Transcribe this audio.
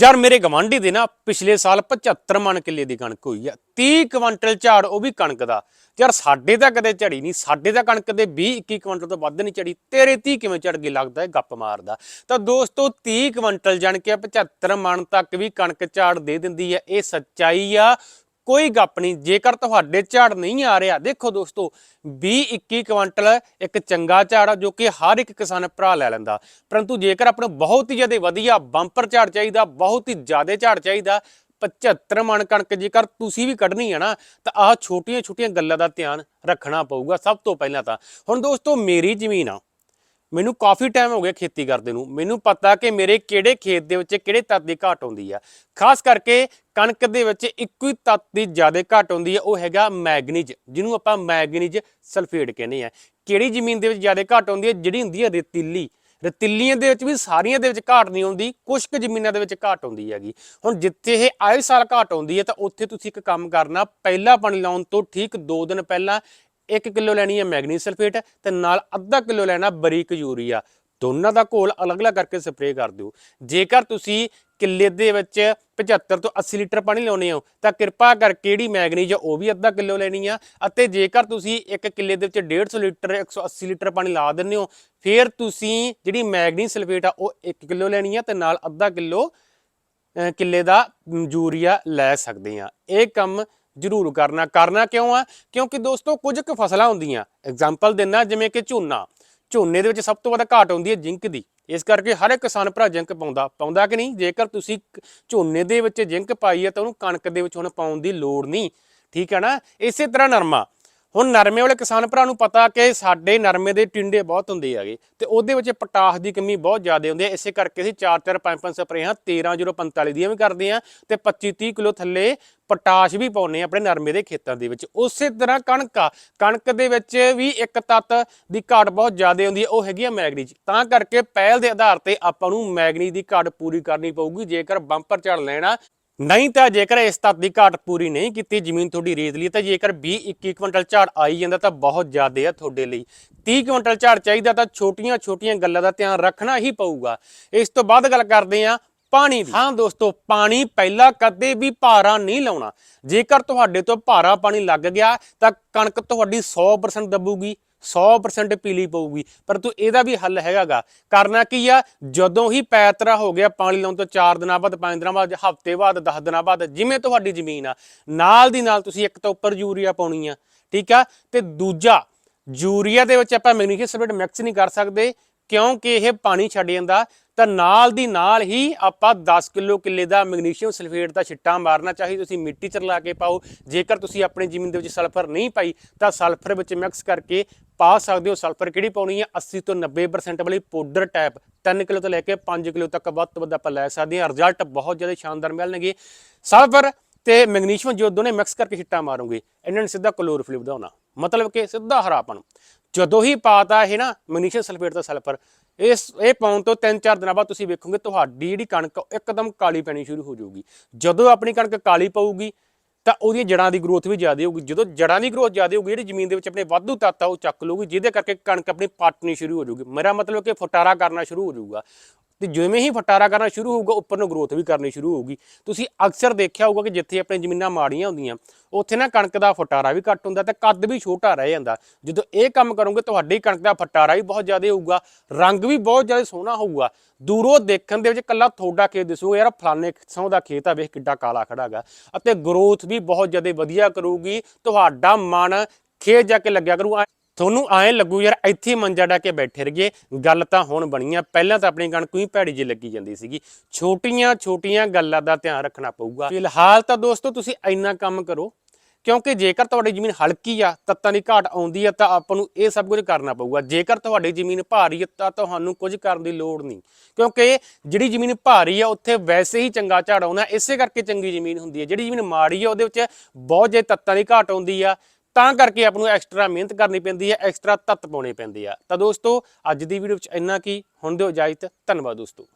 ਯਾਰ ਮੇਰੇ ਗਵਾਂਢੀ ਦੇ ਨਾ ਪਿਛਲੇ ਸਾਲ 75 ਮਣ ਕਿੱਲੇ ਦੀ ਕਣਕ ਹੋਈ ਆ। 30 ਕੁਇੰਟਲ ਝਾੜ ਉਹ ਵੀ ਕਣਕ ਦਾ। ਯਾਰ ਸਾਡੇ ਤਾਂ ਕਦੇ ਝੜੀ ਨਹੀਂ, ਸਾਡੇ ਤਾਂ ਕਣਕ ਦੇ 20 21 ਕੁਇੰਟਲ ਤੋਂ ਵੱਧ ਨਹੀਂ ਝੜੀ। ਤੇਰੇ 30 ਕਿਵੇਂ ਝੜ ਗਈ ਲੱਗਦਾ ਹੈ ਗੱਪ ਮਾਰਦਾ। ਤਾਂ ਦੋਸਤੋ 30 ਕੁਇੰਟਲ ਜਾਣ ਕੇ 75 ਮਣ ਤੱਕ ਵੀ ਕਣਕ ਝਾੜ ਦੇ ਦਿੰਦੀ ਹੈ ਇਹ ਸੱਚਾਈ ਆ। ਕੋਈ ਗੱਪ ਨਹੀਂ, ਜੇਕਰ ਤੁਹਾਡੇ ਝਾੜ ਨਹੀਂ ਆ ਰਿਹਾ, ਦੇਖੋ ਦੋਸਤੋ 20 21 ਕੁਇੰਟਲ ਇੱਕ ਚੰਗਾ ਝਾੜ ਆ, ਜੋ ਕਿ ਹਰ ਇੱਕ ਕਿਸਾਨ ਭਰਾ ਲੈ ਲੈਂਦਾ। ਪਰੰਤੂ ਜੇਕਰ ਆਪਾਂ ਬਹੁਤ ਹੀ ਜ਼ਿਆਦਾ ਵਧੀਆ ਬੰਪਰ ਝਾੜ ਚਾਹੀਦਾ, ਬਹੁਤ ਹੀ ਜ਼ਿਆਦਾ ਝਾੜ ਚਾਹੀਦਾ 75 ਮਣ ਕਣਕ ਜੇਕਰ ਤੁਸੀਂ ਵੀ ਕੱਢਣੀ ਹੈ ਨਾ, ਤਾਂ ਆਹ ਛੋਟੀਆਂ ਛੋਟੀਆਂ ਗੱਲਾਂ ਦਾ ਧਿਆਨ ਰੱਖਣਾ ਪਊਗਾ ਸਭ ਤੋਂ ਪਹਿਲਾਂ ਤਾਂ। ਹੁਣ ਦੋਸਤੋ, ਮੇਰੀ ਜ਼ਮੀਨ ਆ। ਮੈਨੂੰ ਕਾਫੀ ਟਾਈਮ ਹੋ ਗਿਆ ਖੇਤੀ ਕਰਦੇ ਨੂੰ। ਮੈਨੂੰ ਪਤਾ ਕਿ ਮੇਰੇ ਕਿਹੜੇ ਖੇਤ ਦੇ ਵਿੱਚ ਕਿਹੜੇ ਤੱਤ ਦੀ ਘਾਟ ਹੁੰਦੀ ਆ। ਖਾਸ ਕਰਕੇ ਕਣਕ ਦੇ ਵਿੱਚ ਇੱਕੋ ਹੀ ਤੱਤ ਦੀ ਜ਼ਿਆਦਾ ਘਾਟ ਹੁੰਦੀ ਹੈ ਉਹ ਹੈਗਾ ਮੈਗਨੀਜ, ਜਿਹਨੂੰ ਆਪਾਂ ਮੈਗਨੀਜ ਸਲਫੇਟ ਕਹਿੰਦੇ ਆ। ਕਿਹੜੀ ਜ਼ਮੀਨ ਦੇ ਵਿੱਚ ਜ਼ਿਆਦਾ ਘਾਟ ਹੁੰਦੀ ਹੈ ਜਿਹੜੀ ਹੁੰਦੀ ਹੈ ਰੇਤੀਲੀ। ਰਤੀਲੀਆਂ ਦੇ ਵਿੱਚ ਵੀ ਸਾਰੀਆਂ ਦੇ ਵਿੱਚ ਘਾਟ ਨਹੀਂ ਹੁੰਦੀ ਕੁਝ ਕੁ ਜ਼ਮੀਨਾਂ ਦੇ ਵਿੱਚ ਘਾਟ ਹੁੰਦੀ ਹੈਗੀ। ਹੁਣ ਜਿੱਥੇ ਇਹ ਆਏ ਸਾਲ ਘਾਟ ਹੁੰਦੀ ਹੈ ਤਾਂ ਉੱਥੇ ਤੁਸੀਂ ਇੱਕ ਕੰਮ ਕਰਨਾ, ਪਹਿਲਾ ਪਾਣੀ ਲਾਉਣ ਤੋਂ ਠੀਕ 2 ਦਿਨ ਪਹਿਲਾਂ 1 ਕਿਲੋ ਲੈਣੀ ਹੈ ਮੈਗਨੀਜ਼ ਸਲਫੇਟ ਤੇ ਨਾਲ ਅੱਧਾ ਕਿਲੋ ਲੈਣਾ ਬਰੀਕ ਯੂਰੀਆ। ਦੋਨਾਂ ਦਾ ਘੋਲ ਅਲੱਗ-ਅਲੱਗ ਕਰਕੇ ਸਪਰੇਅ ਕਰ ਦਿਓ। ਜੇਕਰ ਤੁਸੀਂ ਕਿੱਲੇ ਦੇ ਵਿੱਚ 75 ਤੋਂ 80 ਲੀਟਰ ਪਾਣੀ ਲਾਉਨੇ ਹੋ, ਤਾਂ ਕਿਰਪਾ ਕਰਕੇ ਜਿਹੜੀ ਮੈਗਨੀਜ਼ ਆ, ਉਹ ਵੀ ਅੱਧਾ ਕਿਲੋ ਲੈਣੀ ਆ। ਅਤੇ ਜੇਕਰ ਤੁਸੀਂ ਇੱਕ ਕਿੱਲੇ ਦੇ ਵਿੱਚ 150 ਲੀਟਰ 180 ਲੀਟਰ ਪਾਣੀ ਲਾ ਦਿੰਦੇ ਹੋ, ਫਿਰ ਤੁਸੀਂ ਜਿਹੜੀ ਮੈਗਨੀਜ਼ ਸਲਫੇਟ ਆ, ਉਹ 1 ਕਿਲੋ ਲੈਣੀ ਆ ਤੇ ਨਾਲ ਅੱਧਾ ਕਿਲੋ ਕਿੱਲੇ ਦਾ ਯੂਰੀਆ ਲੈ ਸਕਦੇ ਆ। ਇਹ ਕੰਮ ਜ਼ਰੂਰ ਕਰਨਾ। ਕਰਨਾ ਕਿਉਂ ਆ? ਕਿਉਂਕਿ ਦੋਸਤੋ, ਕੁਝ ਕੁ ਫਸਲਾਂ ਹੁੰਦੀਆਂ। ਐਗਜ਼ਾਮਪਲ ਦਿੰਨਾ, ਜਿਵੇਂ ਕਿ ਝੋਨਾ। ਝੋਨੇ ਦੇ ਵਿੱਚ ਸਭ ਤੋਂ ਵੱਧ ਘਾਟ ਹੁੰਦੀ ਹੈ ਜ਼ਿੰਕ ਦੀ। ਇਸ ਕਰਕੇ ਹਰ ਇੱਕ ਕਿਸਾਨ ਭਰਾ ਜ਼ਿੰਕ ਪਾਉਂਦਾ। ਪਾਉਂਦਾ ਕਿ ਨਹੀਂ? ਜੇਕਰ ਤੁਸੀਂ ਝੋਨੇ ਦੇ ਵਿੱਚ ਜ਼ਿੰਕ ਪਾਈ ਹੈ ਤਾਂ ਉਹਨੂੰ ਕਣਕ ਦੇ ਵਿੱਚ ਹੁਣ ਪਾਉਣ ਦੀ ਲੋੜ ਨਹੀਂ। ਠੀਕ ਹੈ ਨਾ? ਇਸੇ ਤਰ੍ਹਾਂ ਨਰਮਾ। ਹੁਣ ਨਰਮੇ ਵਾਲੇ ਕਿਸਾਨ ਭਰਾ ਨੂੰ ਪਤਾ ਕਿ ਸਾਡੇ ਨਰਮੇ ਦੇ ਟਿੰਡੇ ਬਹੁਤ ਹੁੰਦੇ ਹੈਗੇ ਤੇ ਉਹਦੇ ਵਿੱਚ ਪੋਟਾਸ਼ ਦੀ ਕਮੀ ਬਹੁਤ ਜ਼ਿਆਦਾ ਹੁੰਦੀ ਹੈ। ਇਸੇ ਕਰਕੇ ਅਸੀਂ 4-4 5-5 ਸਪਰੇਹਾਂ 13045 ਦੀਆਂ ਵੀ ਕਰਦੇ ਆ ਤੇ 25-30 ਕਿਲੋ ਥੱਲੇ ਪਟਾਸ਼ ਵੀ ਪਾਉਨੇ ਆ ਆਪਣੇ ਨਰਮੇ ਦੇ ਖੇਤਾਂ ਦੇ ਵਿੱਚ। ਉਸੇ ਤਰ੍ਹਾਂ ਕਣਕ ਆ, ਕਣਕ ਦੇ ਵਿੱਚ ਵੀ ਇੱਕ ਤੱਤ ਦੀ ਘਾਟ ਬਹੁਤ ਜ਼ਿਆਦਾ ਹੁੰਦੀ ਹੈ, ਉਹ ਹੈਗੀ ਆ ਮੈਗਨੀਜ਼ ਤਾਂ ਕਰਕੇ ਪਹਿਲ ਦੇ ਆਧਾਰ ਤੇ ਆਪਾਂ ਨੂੰ ਮੈਗਨੀ ਦੀ ਘਾਟ ਪੂਰੀ ਕਰਨੀ ਪਊਗੀ। ਜੇਕਰ ਬੰਪਰ ਝੜ ਲੈਣਾ ਨਹੀਂ ਤਾਂ ਜੇਕਰ ਇਸ ਤੱਤ ਦੀ ਘਾਟ ਪੂਰੀ ਨਹੀਂ ਕੀਤੀ ਜ਼ਮੀਨ ਤੁਹਾਡੀ ਰੇਤਲੀ ਹੈ ਤਾਂ ਜੇਕਰ 20 21 ਕੁਇੰਟਲ ਝਾੜ ਆਈ ਜਾਂਦਾ ਤਾਂ ਬਹੁਤ ਜ਼ਿਆਦਾ ਆ ਤੁਹਾਡੇ ਲਈ। 30 ਕੁਇੰਟਲ ਝਾੜ ਚਾਹੀਦਾ ਤਾਂ ਛੋਟੀਆਂ-ਛੋਟੀਆਂ ਗੱਲਾਂ ਦਾ ਧਿਆਨ ਰੱਖਣਾ ਹੀ ਪਊਗਾ। ਇਸ ਤੋਂ ਬਾਅਦ ਗੱਲ ਕਰਦੇ ਆ ਪਾਣੀ ਦੀ। ਹਾਂ ਦੋਸਤੋ, ਪਾਣੀ ਪਹਿਲਾਂ ਕਦੇ ਵੀ ਭਾਰਾ ਨਹੀਂ ਲਾਉਣਾ। ਜੇਕਰ ਤੁਹਾਡੇ ਤੋਂ ਭਾਰਾ ਪਾਣੀ ਲੱਗ ਗਿਆ ਤਾਂ ਕਣਕ ਤੁਹਾਡੀ 100% ਦੱਬੂਗੀ। 100% ਪੀਲੀ ਪਊਗੀ। ਪਰੰਤੂ ਇਹਦਾ ਵੀ ਹੱਲ ਹੈਗਾਗਾ। ਕਰਨਾ ਕੀ ਆ? ਜਦੋਂ ਹੀ ਪੈਤਰਾ ਹੋ ਗਿਆ ਪਾਣੀ ਲਾਉਣ ਤੋਂ 4 ਦਿਨਾਂ ਬਾਅਦ 5 ਦਿਨਾਂ ਬਾਅਦ, ਹਫ਼ਤੇ ਬਾਅਦ 10 ਦਿਨਾਂ ਬਾਅਦ, ਜਿਵੇਂ ਤੁਹਾਡੀ ਜ਼ਮੀਨ ਆ, ਨਾਲ ਦੀ ਨਾਲ ਤੁਸੀਂ ਇੱਕ ਤੋਂ ਉੱਪਰ ਯੂਰੀਆ ਪਾਉਣੀ ਆ, ਠੀਕ ਆ? ਤੇ ਦੂਜਾ, ਯੂਰੀਆ ਦੇ ਵਿੱਚ ਆਪਾਂ ਮੈਗਨੀਸ਼ੀਅਮ ਸਲਫੇਟ ਮਿਕਸ ਨਹੀਂ ਕਰ ਸਕਦੇ। ਕਿਉਂਕਿ ਇਹ ਪਾਣੀ ਛੱਡ ਜਾਂਦਾ, ਤਾਂ ਨਾਲ ਦੀ ਨਾਲ ਹੀ ਆਪਾਂ 10 ਕਿਲੋ ਕਿੱਲੇ ਦਾ ਮੈਗਨੀਸ਼ੀਅਮ ਸਲਫੇਟ ਦਾ ਛਿੱਟਾ ਮਾਰਨਾ ਚਾਹੀਦਾ ਤੁਸੀਂ ਮਿੱਟੀ ਚ ਰਲਾ ਕੇ ਪਾਓ। ਜੇਕਰ ਤੁਸੀਂ ਆਪਣੀ ਜ਼ਮੀਨ ਦੇ ਵਿੱਚ ਸਲਫਰ ਨਹੀਂ ਪਾਈ, ਤਾਂ ਸਲਫਰ ਵਿੱਚ ਮਿਕਸ ਕਰਕੇ ਪਾ ਸਕਦੇ ਹੋ। ਸਲਫਰ ਕਿਹੜੀ ਪਾਉਣੀ ਹੈ? 80 ਤੋਂ 90% ਵਾਲੀ ਪਾਊਡਰ ਟਾਈਪ 3 ਕਿਲੋ ਤੋਂ ਲੈ ਕੇ 5 ਕਿਲੋ ਤੱਕ ਵੱਧ ਤੋਂ ਵੱਧ ਆਪਾਂ ਲੈ ਸਕਦੇ ਹਾਂ। ਰਿਜ਼ਲਟ ਬਹੁਤ ਜ਼ਿਆਦਾ ਸ਼ਾਨਦਾਰ ਮਿਲਣਗੇ। ਸਲਫਰ ਤੇ ਮੈਗਨੀਸ਼ੀਅਮ ਜੋ ਦੋਨੇ ਮਿਕਸ ਕਰਕੇ ਛਿੱਟਾ ਮਾਰੋਗੇ ਇਹਨਾਂ ਨੇ ਸਿੱਧਾ ਕਲੋਰੋਫਿਲ ਵਧਾਉਣਾ। ਮਤਲਬ ਕਿ ਸਿੱਧਾ ਹਰਾਪਣ। ਜਦੋਂ ਹੀ ਪਾਤਾ ਇਹ ਨਾ ਮੈਗਨੀਸ਼ੀਅਮ ਸਲਫੇਟ ਦਾ ਸਲਫਰ, ਇਸ, ਇਹ ਪਾਉਣ ਤੋਂ 3-4 ਦਿਨਾਂ ਬਾਅਦ ਤੁਸੀਂ ਵੇਖੋਗੇ ਤੁਹਾਡੀ ਜਿਹੜੀ ਕਣਕ ਇੱਕਦਮ ਕਾਲੀ ਪੈਣੀ ਸ਼ੁਰੂ ਹੋ ਜਾਊਗੀ। ਜਦੋਂ ਆਪਣੀ ਕਣਕ ਕਾਲੀ ਪਊਗੀ, ਤਾਂ ਉਹਦੀਆਂ ਜੜਾਂ ਦੀ ਗਰੋਥ ਵੀ ਜ਼ਿਆਦਾ ਹੋਊਗੀ। ਜਦੋਂ ਜੜਾਂ ਦੀ ਗਰੋਥ ਜ਼ਿਆਦਾ ਹੋਊਗੀ, ਜਿਹੜੀ ਜ਼ਮੀਨ ਦੇ ਵਿੱਚ ਆਪਣੇ ਵਾਧੂ ਤੱਤ ਆ, ਉਹ ਚੱਕ ਲਊਗੀ, ਜਿਹਦੇ ਕਰਕੇ ਕਣਕ ਆਪਣੀ ਪੱਟਣੀ ਸ਼ੁਰੂ ਹੋ ਜਾਊਗੀ। ਮੇਰਾ ਮਤਲਬ ਕਿ ਫਟਾਰਾ ਕਰਨਾ ਸ਼ੁਰੂ ਹੋ ਜਾਊਗਾ। ਤੇ ਜਿਵੇਂ ਹੀ ਫਟਾਰਾ ਕਰਨਾ ਸ਼ੁਰੂ ਹੋਊਗਾ, ਉੱਪਰ ਨੂੰ ਗਰੋਥ ਵੀ ਕਰਨੀ ਸ਼ੁਰੂ ਹੋਊਗੀ। ਤੁਸੀਂ ਅਕਸਰ ਦੇਖਿਆ ਹੋਊਗਾ ਕਿ ਜਿੱਥੇ ਆਪਣੀਆਂ ਜ਼ਮੀਨਾਂ ਮਾੜੀਆਂ ਹੁੰਦੀਆਂ, ਉੱਥੇ ਨਾ ਕਣਕ ਦਾ ਫਟਾਰਾ ਵੀ ਘੱਟ ਹੁੰਦਾ ਤੇ ਕੱਦ ਵੀ ਛੋਟਾ ਰਹਿ ਜਾਂਦਾ। ਜਦੋਂ ਇਹ ਕੰਮ ਕਰੋਗੇ, ਤੁਹਾਡੀ ਕਣਕ ਦਾ ਫਟਾਰਾ ਵੀ ਬਹੁਤ ਜ਼ਿਆਦਾ ਹੋਊਗਾ, ਰੰਗ ਵੀ ਬਹੁਤ ਜ਼ਿਆਦਾ ਸੋਹਣਾ ਹੋਊਗਾ। ਦੂਰੋਂ ਦੇਖਣ ਦੇ ਵਿੱਚ ਕੱਲਾ ਤੁਹਾਡਾ ਖੇਤ ਦਿਸੂਗਾ, ਯਾਰ ਫਲਾਣੇ ਸੌ ਦਾ ਖੇਤ ਆ, ਵੇਖ ਕਿੱਡਾ ਕਾਲਾ ਖੜਾਗਾ ਅਤੇ ਗਰੋਥ ਵੀ ਬਹੁਤ ਜ਼ਿਆਦਾ ਵਧੀਆ ਕਰੂਗੀ, ਤੁਹਾਡਾ ਮਨ ਖੇਤ ਜਾ ਕੇ ਲੱਗਿਆ ਕਰੂ ਤੁਹਾਨੂੰ ਐਂ ਲੱਗੂ ਯਾਰ ਇੱਥੇ ਮੰਜਾ ਡਾ ਕੇ ਬੈਠੇ ਰਹੀਏ, ਗੱਲ ਤਾਂ ਹੁਣ ਬਣੀ ਆ, ਪਹਿਲਾਂ ਤਾਂ ਆਪਣੀ ਕਣਕ ਹੀ ਭੈੜੀ ਜਿਹੀ ਲੱਗੀ ਜਾਂਦੀ ਸੀਗੀ। ਛੋਟੀਆਂ ਛੋਟੀਆਂ ਗੱਲਾਂ ਦਾ ਧਿਆਨ ਰੱਖਣਾ ਪਊਗਾ। ਫਿਲਹਾਲ ਤਾਂ ਦੋਸਤੋ ਤੁਸੀਂ ਇੰਨਾ ਕੰਮ ਕਰੋ, ਕਿਉਂਕਿ ਜੇਕਰ ਤੁਹਾਡੀ ਜ਼ਮੀਨ ਹਲਕੀ ਆ, ਤੱਤਾਂ ਦੀ ਘਾਟ ਆਉਂਦੀ ਆ, ਤਾਂ ਆਪਾਂ ਨੂੰ ਇਹ ਸਭ ਕੁਝ ਕਰਨਾ ਪਊਗਾ। ਜੇਕਰ ਤੁਹਾਡੀ ਜ਼ਮੀਨ ਭਾਰੀ ਆ, ਤਾਂ ਤੁਹਾਨੂੰ ਕੁਝ ਕਰਨ ਦੀ ਲੋੜ ਨਹੀਂ। ਕਿਉਂਕਿ ਜਿਹੜੀ ਜ਼ਮੀਨ ਭਾਰੀ ਆ, ਉੱਥੇ ਵੈਸੇ ਹੀ ਚੰਗਾ ਝਾੜ ਆਉਣਾ ਇਸੇ ਕਰਕੇ ਚੰਗੀ ਜ਼ਮੀਨ ਹੁੰਦੀ ਹੈ ਜਿਹੜੀ ਜ਼ਮੀਨ ਮਾੜੀ ਆ, ਉਹਦੇ ਵਿੱਚ ਬਹੁਤ ਜੇ ਤੱਤਾਂ ਦੀ ਘਾਟ ਆਉਂਦੀ ਆ। ਤਾਂ ਕਰਕੇ ਆਪ ਨੂੰ ਐਕਸਟਰਾ ਮਿਹਨਤ ਕਰਨੀ ਪੈਂਦੀ ਹੈ ਐਕਸਟਰਾ ਤੱਤ ਪਾਉਣੇ ਪੈਂਦੇ ਆ। ਤਾਂ ਦੋਸਤੋ, ਅੱਜ ਦੀ ਵੀਡੀਓ ਵਿੱਚ ਇੰਨਾ ਕੀ। ਹੁਣ ਦਿਓ ਇਜਾਜ਼ਤ। ਧੰਨਵਾਦ ਦੋਸਤੋ।